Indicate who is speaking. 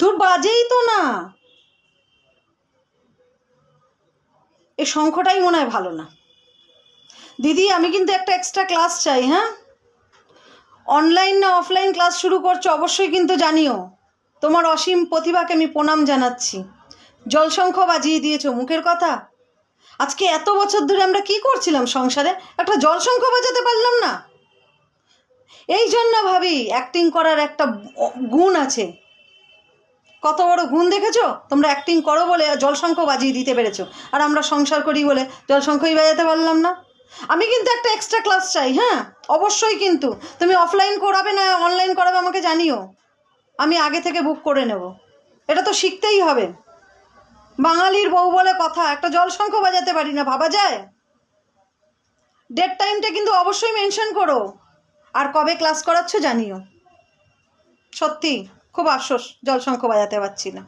Speaker 1: দূর বাজেই তো না। এই শঙ্খটাই মনে হয় ভালো না। দিদি, আমি কিন্তু একটা এক্সট্রা ক্লাস চাই হ্যাঁ? অনলাইন না অফলাইন ক্লাস শুরু করছ, অবশ্যই কিন্তু জানিও। তোমার অসীম প্রতিভাকে আমি প্রণাম জানাচ্ছি। জলশঙ্খ বাজিয়ে দিয়েছ, মুখের কথা? আজকে এত বছর ধরে আমরা কি করছিলাম সংসারে? একটা জলশঙ্খ বাজাতে পারলাম না। এই জন্য ভাবি অ্যাক্টিং করার একটা গুণ আছে। কত বড় গুণ দেখেছ? তোমরা অ্যাক্টিং করো বলে জলশঙ্খ বাজিয়ে দিতে পেরেছ। আর আমরা সংসার করি বলে জলশঙ্খই বাজাতে পারলাম না। আমি কিন্তু একটা এক্সট্রা ক্লাস চাই হ্যাঁ? অবশ্যই কিন্তু। তুমি অফলাইন করাবে না অনলাইন করাবে আমাকে জানিও। আমি আগে থেকে বুক করে নেব। এটা তো শিখতেই হবে। বাঙালির বউ বলে কথা, একটা জলশঙ্খ বাজাতে পারি না, ভাবা যায়? ডেট টাইমটা কিন্তু অবশ্যই মেনশন করো। আর কবে ক্লাস করাচ্ছ জানিও। সত্যি। খুব আফসোস জলশঙ্খ বাজাতে পারছি না।